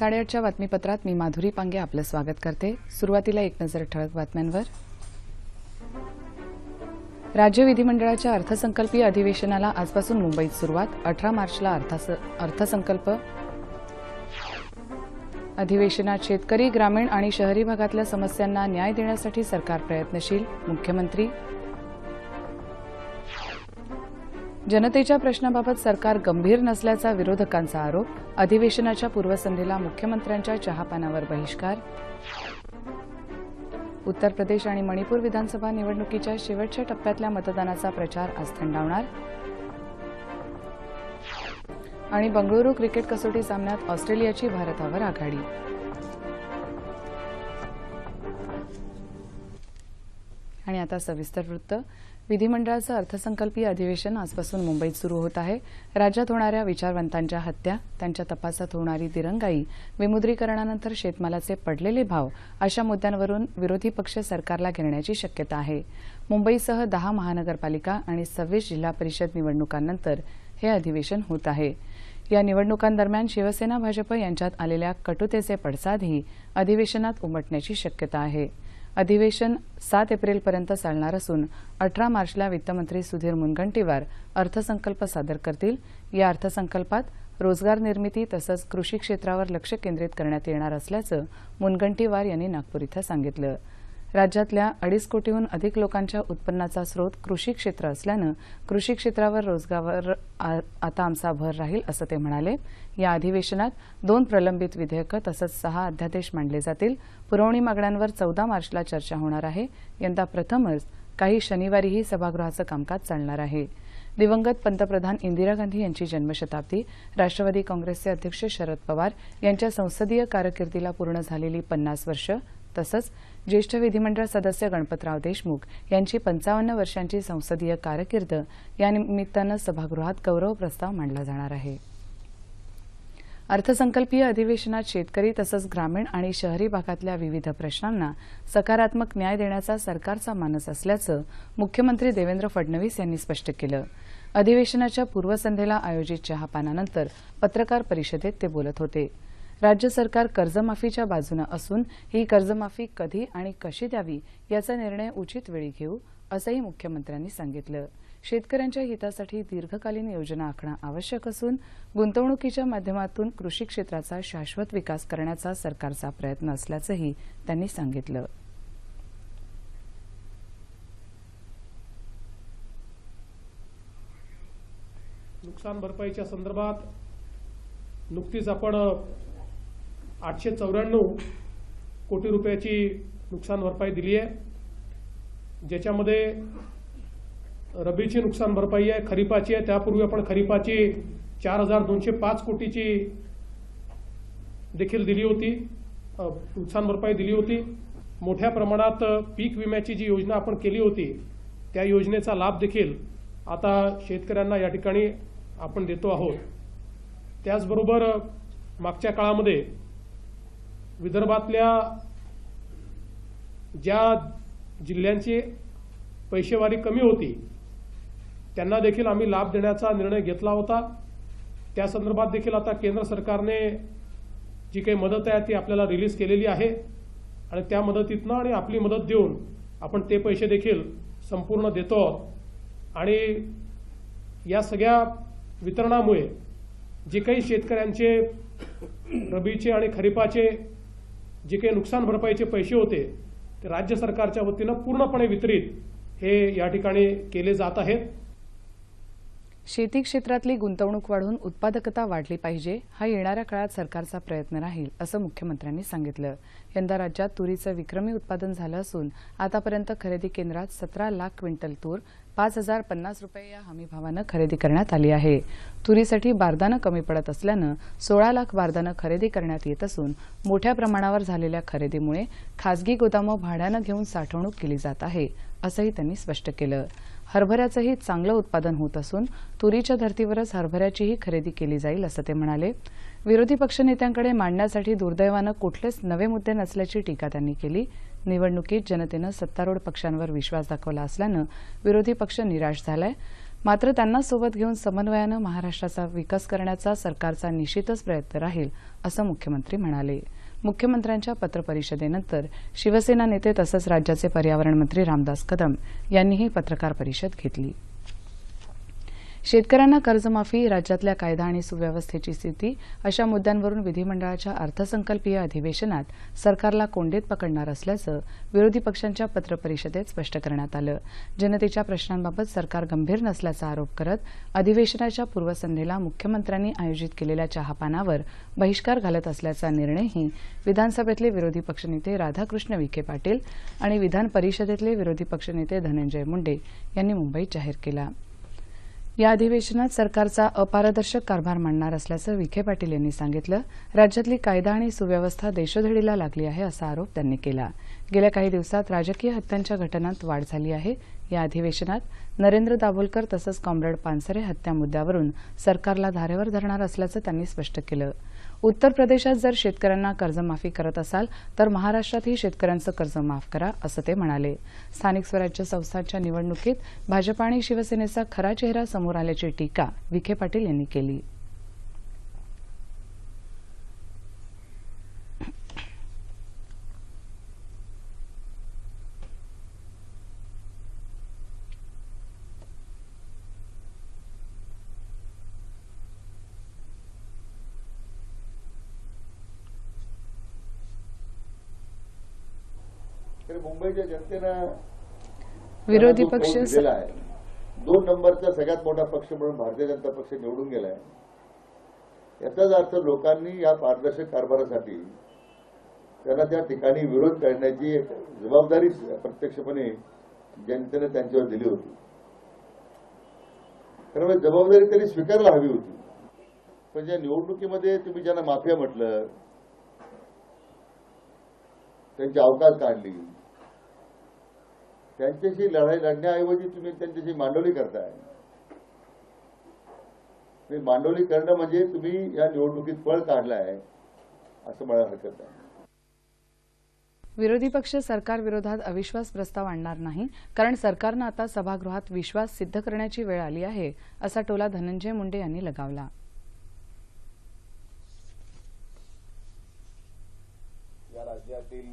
साडेआठच्या बातमीपत्रात मी माधुरी पांगे आपलं स्वागत करते. सुरुवातीला एक नजर ठळक बातम्यांवर. राज्य विधिमंडळाच्या अर्थसंकल्पीय अधिवेशनाला आजपासून मुंबईत सुरुवात. अठरा मार्चला अर्थास- अर्थसंकल्प. अधिवेशनात शेतकरी ग्रामीण आणि शहरी भागातल्या समस्यांना न्याय देण्यासाठी सरकार प्रयत्नशील. मुख्यमंत्री जनतेच्या प्रश्नाबाबत सरकार गंभीर नसल्याचा विरोधकांचा आरोप अधिवेशनाच्या पूर्वसंध्येला मुख्यमंत्र्यांच्या चहापानावर बहिष्कार. उत्तर प्रदेश आणि मणिपूर विधानसभा निवडणुकीच्या शेवटच्या टप्प्यातल्या मतदानाचा प्रचार आज थंडावणार. आणि बंगळुरू क्रिकेट कसोटी सामन्यात ऑस्ट्रेलियाची भारतावर आघाडी. आता सविस्तर वृत्त. विधिमंडळाचं अर्थसंकल्पीय अधिवेशन आजपासून मुंबईत सुरू होत आहे. राज्यात होणाऱ्या विचारवंतांच्या हत्या त्यांच्या तपासात होणारी दिरंगाई विमुद्रीकरणानंतर शेतमालाचे पडलेले भाव अशा मुद्द्यांवरून विरोधी पक्ष सरकारला घेरण्याची शक्यता आहे. मुंबईसह दहा महानगरपालिका आणि सव्वीस जिल्हा परिषद निवडणुकांनंतर हे अधिवेशन होत आहे. या निवडणुकांदरम्यान शिवसेना भाजप यांच्यात आलेल्या कटुतेचे पडसादही अधिवेशनात उमटण्याची शक्यता आहे. अधिवेशन सात एप्रिलपर्यंत चालणार असून अठरा मार्चला वित्तमंत्री सुधीर मुनगंटीवार अर्थसंकल्प सादर करतील. या अर्थसंकल्पात रोजगार निर्मिती तसंच कृषी क्षेत्रावर लक्ष केंद्रित करण्यात येणार असल्याचं मुनगंटीवार यांनी नागपूर इथं सांगितलं. राज्यातल्या अडीच कोटीहून अधिक लोकांच्या उत्पन्नाचा स्रोत कृषी क्षेत्र असल्यानं कृषी क्षेत्रावर रोजगारावर आ- आता आमचा भर राहील असं ते म्हणाले. या अधिवेशनात दोन प्रलंबित विधेयकं तसंच सहा अध्यादेश मांडले जातील. पुरवणी मागण्यांवर चौदा मार्चला चर्चा होणार आहे. यंदा प्रथमच काही शनिवारीही सभागृहाचं कामकाज चालणार आहे. दिवंगत पंतप्रधान इंदिरा गांधी यांची जन्मशताब्दी राष्ट्रवादी काँग्रेसचे अध्यक्ष शरद पवार यांच्या संसदीय कारकिर्दीला पूर्ण झालेली पन्नास वर्ष तसंच ज्येष्ठ विधिमंडळ सदस्य गणपतराव देशमुख यांची पंचावन्न वर्षांची संसदीय कारकीर्द या निमित्तानं सभागृहात गौरव प्रस्ताव मांडला जाणार आहे. अर्थसंकल्पीय अधिवेशनात शेतकरी तसंच ग्रामीण आणि शहरी भागातल्या विविध प्रश्नांना सकारात्मक न्याय देण्याचा सरकारचा मानस असल्याचं मुख्यमंत्री देवेंद्र फडणवीस यांनी स्पष्ट केलं. अधिवेशनाच्या पूर्वसंध्येला आयोजित चहापानानंतर पत्रकार परिषदेत ते बोलत होते. राज्य सरकार कर्जमाफीच्या बाजूनं असून ही कर्जमाफी कधी आणि कशी द्यावी याचा निर्णय उचित वेळी घेऊ असंही मुख्यमंत्र्यांनी सांगितलं. शेतकऱ्यांच्या हितासाठी दीर्घकालीन योजना आखणं आवश्यक असून गुंतवणुकीच्या माध्यमातून कृषी क्षेत्राचा शाश्वत विकास करण्याचा सरकारचा प्रयत्न असल्याचंही त्यांनी सांगितलं. नुकसान भरपाईच्या संदर्भात नुकतीच आपण आठशे चौऱ्याण्णव कोटी रुपयाची नुकसान भरपाई दिली आहे. ज्याच्यामध्ये रबीची नुकसान भरपाई आहे खरीपाची आहे. त्यापूर्वी आपण खरीपाची चार हजार दोनशे पाच कोटीची देखील दिली होती. नुकसान भरपाई दिली होती. मोठ्या प्रमाणात पीक विम्याची जी योजना आपण केली होती त्या योजनेचा लाभ देखील आता शेतकऱ्यांना या ठिकाणी आपण देतो आहोत. त्याचबरोबर मागच्या काळामध्ये विदर्भातल्या ज्या जिल्ह्यांची पैसेवारी कमी होती त्यांना देखील आम्ही लाभ देण्याचा निर्णय घेतला होता. त्या संदर्भात देखील आता केंद्र सरकारने जी काही मदत आहे ती आपल्याला रिलीज केलेली आहे. आणि त्या मदतीतनं आणि आपली मदत देऊन आपण ते पैसे देखील संपूर्ण देतो आणि या सगळ्या वितरणामुळे जे काही शेतकऱ्यांचे रबीचे आणि खरीपाचे जे काही नुकसान भरपाईचे पैसे होते ते राज्य सरकारच्या वतीनं पूर्णपणे वितरित हे या ठिकाणी केले जात आहेत. शेती क्षेत्रातली गुंतवणूक वाढून उत्पादकता वाढली पाहिजे हा येणाऱ्या काळात सरकारचा प्रयत्न राहील असं मुख्यमंत्र्यांनी सांगितलं. यंदा राज्यात तुरीचं विक्रमी उत्पादन झालं असून आतापर्यंत खरेदी केंद्रात सतरा लाख क्विंटल तूर पाच हजार पन्नास रुपये या हमीभावानं खरेदी करण्यात आली आहे. तुरीसाठी बारदानं कमी पडत असल्यानं सोळा लाख बारदानं खरेदी करण्यात येत असून मोठ्या प्रमाणावर झालेल्या खरेदीमुळे खासगी गोदामं भाड्यानं घेऊन साठवणूक केली जात आहे असंही त्यांनी स्पष्ट केलं. हरभऱ्याचंही चांगलं उत्पादन होत असून तुरीच्या धर्तीवरच हरभऱ्याचीही खरेदी केली जाईल असं ते म्हणाले. विरोधी पक्षनेत्यांकडे मांडण्यासाठी दुर्दैवानं कुठलेच नवे मुद्दे नसल्याची टीका त्यांनी केली. निवडणुकीत जनतेनं सत्तारूढ पक्षांवर विश्वास दाखवला असल्यानं विरोधी पक्ष निराश झालाय. मात्र त्यांना सोबत घेऊन समन्वयानं महाराष्ट्राचा विकास करण्याचा सरकारचा निश्चितच प्रयत्न राहील असं मुख्यमंत्री म्हणाले. मुख्यमंत्र्यांच्या पत्रपरिषदेनंतर शिवसेना नेते तसंच राज्याचे पर्यावरण मंत्री रामदास कदम यांनीही पत्रकार परिषद घेतली. शेतकऱ्यांना कर्जमाफी राज्यातल्या कायदा आणि सुव्यवस्थेची स्थिती अशा मुद्द्यांवरून विधिमंडळाच्या अर्थसंकल्पीय अधिवेशनात सरकारला कोंडीत पकडणार असल्याचं विरोधी पक्षांच्या पत्रपरिषदेत स्पष्ट करण्यात आलं. जनतेच्या प्रश्नांबाबत सरकार गंभीर नसल्याचा आरोप करत अधिवेशनाच्या पूर्वसंध्येला मुख्यमंत्र्यांनी आयोजित केलेल्या चहापानावर बहिष्कार घालत असल्याचा निर्णयही विधानसभेतले विरोधी पक्षनेते राधाकृष्ण विखे पाटील आणि विधान परिषदेतले विरोधी पक्षनेते धनंजय मुंडे यांनी मुंबईत जाहीर केला. या अधिवेशनात सरकारचा अपारदर्शक कारभार मांडणार असल्याचं विखे पाटील यांनी सांगितलं. राज्यातली कायदा आणि सुव्यवस्था देशोधडीला लागली आहे असा आरोप त्यांनी केला. गेल्या काही दिवसात राजकीय हत्यांच्या घटनांत वाढ झाली आहे. या अधिवेशनात नरेंद्र दाभोलकर तसंच कॉम्रेड पानसरे हत्या मुद्द्यावरून सरकारला धारेवर धरणार असल्याचं त्यांनी स्पष्ट केलं. उत्तर प्रदेशात जर शेतकऱ्यांना कर्जमाफी करत असाल तर महाराष्ट्रातही शेतकऱ्यांचं कर्ज माफ करा असं ते म्हणाले. स्थानिक स्वराज्य संस्थांच्या निवडणुकीत भाजपा आणि शिवसेनेचा खरा चेहरा समोर आल्याची टीका विखे पाटील यांनी केली. तरी मुंबईच्या जनतेनं विरोधी पक्ष दिलेला आहे दोन नंबरचा सगळ्यात मोठा पक्ष म्हणून भारतीय जनता पक्ष निवडून गेलाय. याचाच अर्थ लोकांनी या पारदर्शक कारभारासाठी त्यांना त्या ठिकाणी विरोध करण्याची एक जबाबदारी प्रत्यक्षपणे जनतेने त्यांच्यावर दिली होती. त्यामुळे जबाबदारी त्यांनी स्वीकारायला हवी होती. पण ज्या निवडणुकीमध्ये तुम्ही ज्यांना माफिया म्हटलं त्यांची अवकाश काढली त्यांच्याशी लढाई लढण्याऐवजी तुम्ही त्यांच्याशी मांडवली करताय. ते मांडवली करणं म्हणजे तुम्ही या निवडणुकीत पळ काढलाय असं मला हरकत आहे विरोधी पक्ष सरकार विरोधात अविश्वास प्रस्ताव आणणार नाही कारण सरकारनं आता सभागृहात विश्वास सिद्ध करण्याची वेळ आली आहे असा टोला धनंजय मुंडे यांनी लगावला या राज्यातील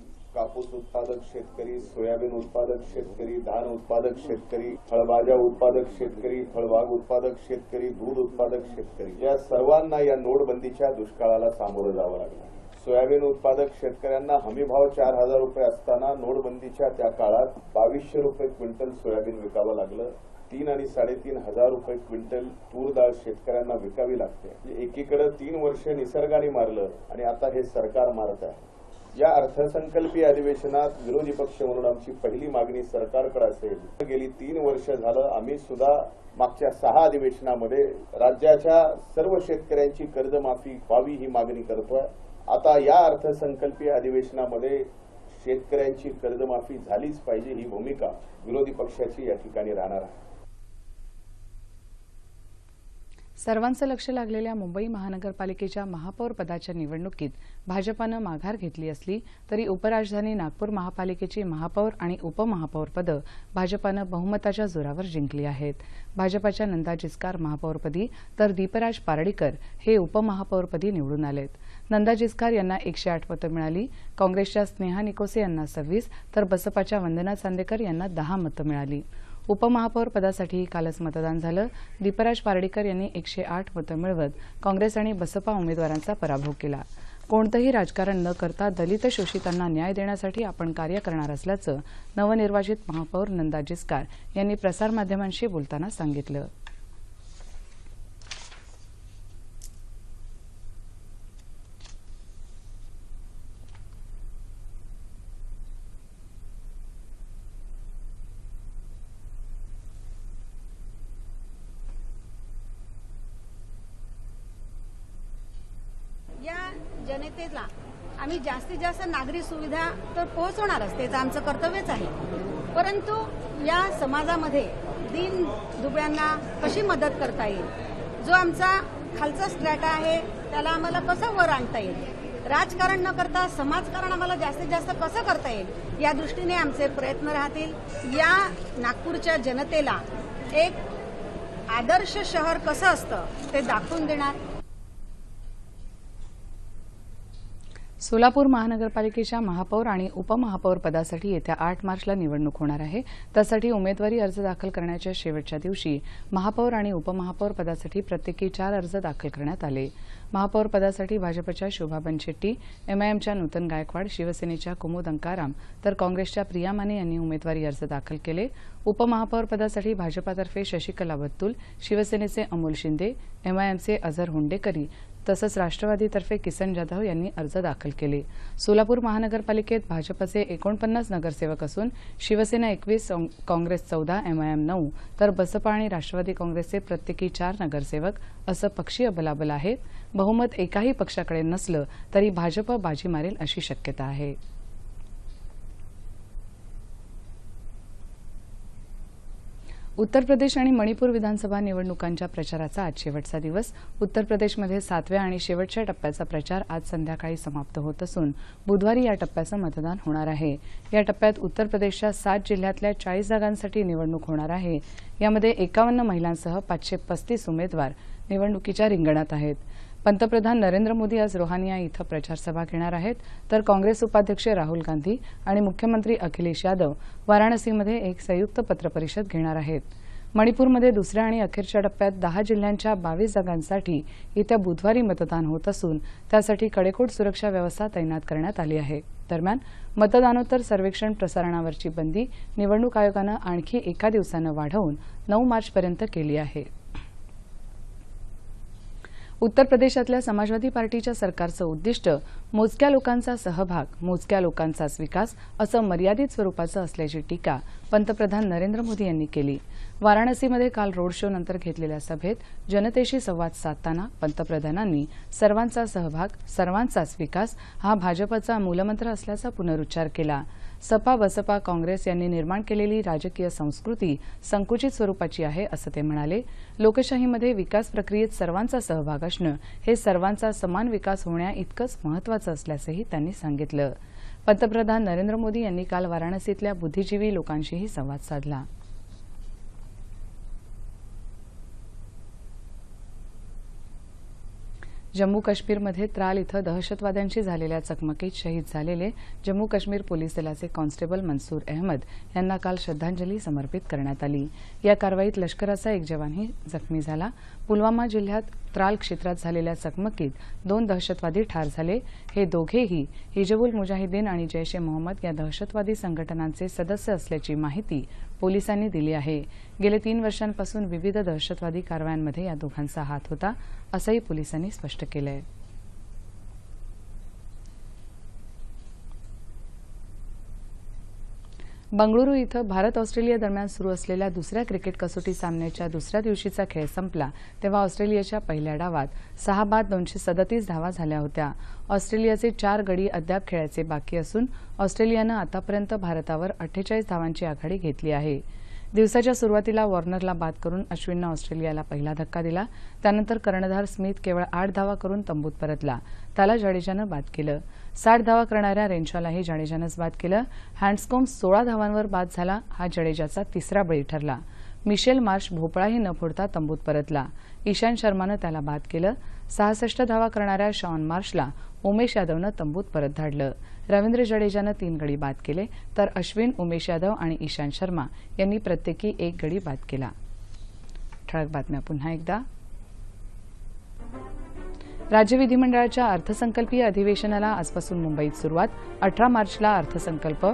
कापूस उत्पादक शेतकरी सोयाबीन उत्पादक शेतकरी धान उत्पादक शेतकरी फळभाज्या उत्पादक शेतकरी फळबाग उत्पादक शेतकरी दूध उत्पादक शेतकरी या सर्वांना या नोटबंदीच्या दुष्काळाला सामोरं जावं लागलं. सोयाबीन उत्पादक शेतकऱ्यांना हमीभाव चार हजार रुपये असताना नोटबंदीच्या त्या काळात बावीसशे रुपये क्विंटल सोयाबीन विकावं लागलं. तीन आणि साडेतीन हजार रुपये क्विंटल तूर डाळ शेतकऱ्यांना विकावी लागते. एकीकडे तीन वर्ष निसर्गाने मारलं आणि आता हे सरकार मारत आहे. या अर्थसंकल्पीय अधिवेशनात विरोधी पक्ष म्हणून आमची पहिली मागणी सरकारकडे असेल. गेली तीन वर्ष झालं आम्ही सुद्धा मागच्या सहा अधिवेशनामध्ये राज्याच्या सर्व शेतकऱ्यांची कर्जमाफी व्हावी ही मागणी करतोय. आता या अर्थसंकल्पीय अधिवेशनामध्ये शेतकऱ्यांची कर्जमाफी झालीच पाहिजे ही भूमिका विरोधी पक्षाची या ठिकाणी राहणार आहे. सर्वांचं लक्ष लागलेल्या मुंबई महानगरपालिकेच्या महापौर पदाच्या निवडणुकीत भाजपानं माघार घेतली असली तरी उपराजधानी नागपूर महापालिकेची महापौर आणि उपमहापौर पदं भाजपानं बहुमताच्या जोरावर जिंकली आहेत. भाजपाच्या नंदा जिचकार महापौरपदी तर दीपराज पारडीकर हे उपमहापौरपदी निवडून आलेत. नंदा जिचकार यांना एकशे आठ मतं मिळाली. काँग्रेसच्या स्नेहा निकोसे यांना सव्वीस तर बसपाच्या वंदना चांदेकर यांना दहा मतं मिळाली. उपमहापौर पदासाठी कालच मतदान झालं. दीपराज पार्डीकर यांनी एकशे आठ मतं मिळवत काँग्रेस आणि बसपा उमेदवारांचा पराभव केला. कोणतंही राजकारण न करता दलित शोषितांना न्याय देण्यासाठी आपण कार्य करणार असल्याचं नवनिर्वाचित महापौर नंदा जिचकार यांनी प्रसारमाध्यमांशी बोलताना सांगितलं या जनतेला आम्ही जास्तीत जास्त नागरी सुविधा तर पोहोचवणारच त्याचं आमचं कर्तव्यच आहे. परंतु या समाजामध्ये दिन दुबळ्यांना कशी मदत करता येईल? जो आमचा खालचा स्ट्रॅटा आहे त्याला आम्हाला कसं वर आणता येईल? राजकारण न करता समाजकारण आम्हाला जास्तीत जास्त कसं करता येईल? या दृष्टीने आमचे प्रयत्न राहतील. या नागपूरच्या जनतेला एक आदर्श शहर कसं असतं ते दाखवून देणार. सोलापूर महानगरपालिकेच्या महापौर आणि उपमहापौर पदासाठी येत्या आठ मार्चला निवडणूक होणार आहे. त्यासाठी उमेदवारी अर्ज दाखल करण्याच्या शेवटच्या दिवशी महापौर आणि उपमहापौर पदासाठी प्रत्येकी चार अर्ज दाखल करण्यात आले. महापौर पदासाठी भाजपच्या शोभाबन शेट्टी एमआयएमच्या नूतन गायकवाड शिवसेनेच्या कुमुद अंकाराम तर काँग्रेसच्या प्रिया माने यांनी उमेदवारी अर्ज दाखल केले. उपमहापौर पदासाठी भाजपातर्फे शशिकला बत्तुल शिवसेनेचे अमोल शिंदे एमआयएमचे अझर हुंडेकरी तसंच राष्ट्रवादीतर्फे किसन जाधव यांनी अर्ज दाखल केले. सोलापूर महानगरपालिकेत भाजपचे एकोणपन्नास नगरसेवक असून शिवसेना एकवीस काँग्रेस चौदा एमआयएम नऊ तर बसपा आणि राष्ट्रवादी काँग्रेसचे प्रत्येकी चार नगरसेवक असं पक्षीय बलाबल आहे. बहुमत एकाही पक्षाकडे नसलं तरी भाजप बाजी मारेल अशी शक्यता आहे. उत्तर प्रदेश आणि मणिपूर विधानसभा निवडणुकांच्या प्रचाराचा आज शेवटचा दिवस. उत्तर प्रदेशमध्ये सातव्या आणि शेवटच्या टप्प्याचा प्रचार आज संध्याकाळी समाप्त होत असून बुधवारी या टप्प्याचं मतदान होणार आहे. या टप्प्यात उत्तर प्रदेशच्या सात जिल्ह्यातल्या चाळीस जागांसाठी निवडणूक होणार आहे. यामध्ये एकावन्न महिलांसह पाचशे पस्तीस उमेदवार निवडणुकीच्या रिंगणात आहेत. पंतप्रधान नरेंद्र मोदी आज रोहानिया इथं प्रचारसभा घेणार आहेत. तर काँग्रेस उपाध्यक्ष राहुल गांधी आणि मुख्यमंत्री अखिलेश यादव वाराणसीमध्ये एक संयुक्त पत्रपरिषद घेणार आहेत. मणिपूरमध्ये दुसऱ्या आणि अखेरच्या टप्प्यात दहा जिल्ह्यांच्या बावीस जागांसाठी येत्या बुधवारी मतदान होत असून त्यासाठी कडेकोट सुरक्षा व्यवस्था तैनात करण्यात आली आहे. दरम्यान मतदानोत्तर सर्वेक्षण प्रसारणावरची बंदी निवडणूक आयोगानं आणखी एका दिवसानं वाढवून नऊ मार्चपर्यंत केली आहे. उत्तर प्रदेशातल्या समाजवादी पार्टीच्या सरकारचं उद्दिष्ट मोजक्या लोकांचा सहभाग मोजक्या लोकांचाच विकास असं मर्यादित स्वरूपाचं असल्याची टीका पंतप्रधान नरेंद्र मोदी यांनी केली. वाराणसीमध्ये काल रोड शो नंतर घेतलेल्या सभेत जनतेशी संवाद साधताना पंतप्रधानांनी सर्वांचा सहभाग सर्वांचाच विकास हा भाजपचा मूलमंत्र असल्याचा पुनरुच्चार केला. सपा बसपा काँग्रेस यांनी निर्माण केलेली राजकीय संस्कृती संकुचित स्वरूपाची आहे असं ते म्हणाले. लोकशाहीमध्ये विकास प्रक्रियेत सर्वांचा सहभाग असणं हे सर्वांचा समान विकास होण्या इतकंच महत्वाचं असल्याचंही त्यांनी सांगितलं. पंतप्रधान नरेंद्र मोदी यांनी काल वाराणसीतल्या बुद्धिजीवी लोकांशीही संवाद साधला. जम्मू काश्मीरमध्ये त्राल इथं दहशतवाद्यांशी झालेल्या चकमकीत शहीद झालेले जम्मू काश्मीर पोलीस दलाचे कॉन्स्टेबल मनसूर अहमद यांना काल श्रद्धांजली समर्पित करण्यात आली. या कारवाईत लष्कराचा एक जवानही जखमी झाला. पुलवामा जिल्ह्यात त्राल क्षेत्रात झालेल्या चकमकीत दोन दहशतवादी ठार झाले. हे दोघेही हिजबुल मुजाहिदीन आणि जैश ए मोहम्मद या दहशतवादी संघटनांचे सदस्य असल्याची माहिती पोलिसांनी दिली आहे. गेले तीन वर्षांपासून विविध दहशतवादी कारवायांमध्ये या दोघांचा हात होता असंही पोलिसांनी स्पष्ट केलं आहे बंगळुरू इथं भारत ऑस्ट्रेलिया दरम्यान सुरू असलेल्या दुसऱ्या क्रिकेट कसोटी सामन्याच्या दुसऱ्या दिवशीचा खेळ संपला तेव्हा ऑस्ट्रेलियाच्या पहिल्या डावात सहा बाद दोनशे सदतीस धावा झाल्या होत्या. ऑस्ट्रेलियाचे चार गडी अद्याप खेळायचे बाकी असून ऑस्ट्रेलियानं आतापर्यंत भारतावर अठ्ठेचाळीस धावांची आघाडी घेतली आहे. दिवसाच्या सुरुवातीला वॉर्नरला बाद करून अश्विननं ऑस्ट्रेलियाला पहिला धक्का दिला. त्यानंतर कर्णधार स्मिथ केवळ आठ धावा करून तंबूत परतला. त्याला जडेजानं बाद केलं. साठ धावा करणाऱ्या रेन्शॉलाही जडेजानंच बाद केलं. हँडस्कोम सोळा धावांवर बाद झाला. हा जडेजाचा तिसरा बळी ठरला. मिशेल मार्श भोपळाही न फोडता तंबूत परतला. ईशांत शर्मानं त्याला बाद केलं. सहासष्ट धावा करणाऱ्या शॉन मार्शला उमेश यादवनं तंबूत परत धाडलं. रवींद्र जडेजानं तीन गडी बाद केले तर अश्विन उमेश यादव आणि ईशांत शर्मा यांनी प्रत्येकी एक गडी बाद केला. ठळक बातम्या पुन्हा एकदा. राज्य विधिमंडळाच्या अर्थसंकल्पीय अधिवेशनाला आजपासून मुंबईत सुरुवात. अठरा मार्चला अर्थसंकल्प.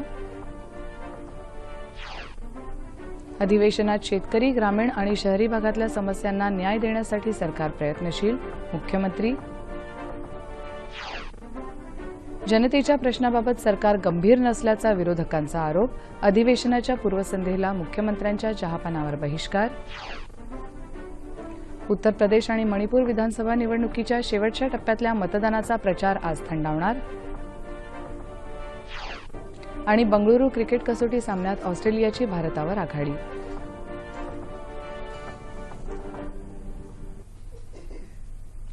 अधिवेशनात शेतकरी ग्रामीण आणि शहरी भागातल्या समस्यांना न्याय देण्यासाठी सरकार प्रयत्नशील मुख्यमंत्री जनतेच्या प्रश्नाबाबत सरकार गंभीर नसल्याचा विरोधकांचा आरोप अधिवेशनाच्या पूर्वसंध्येला मुख्यमंत्र्यांच्या चहापानावर बहिष्कार. उत्तर प्रदेश आणि मणिपूर विधानसभा निवडणुकीच्या शेवटच्या टप्प्यातल्या मतदानाचा प्रचार आज थंडावणार. आणि बंगळुरू क्रिकेट कसोटी सामन्यात ऑस्ट्रेलियाची भारतावर आघाडी.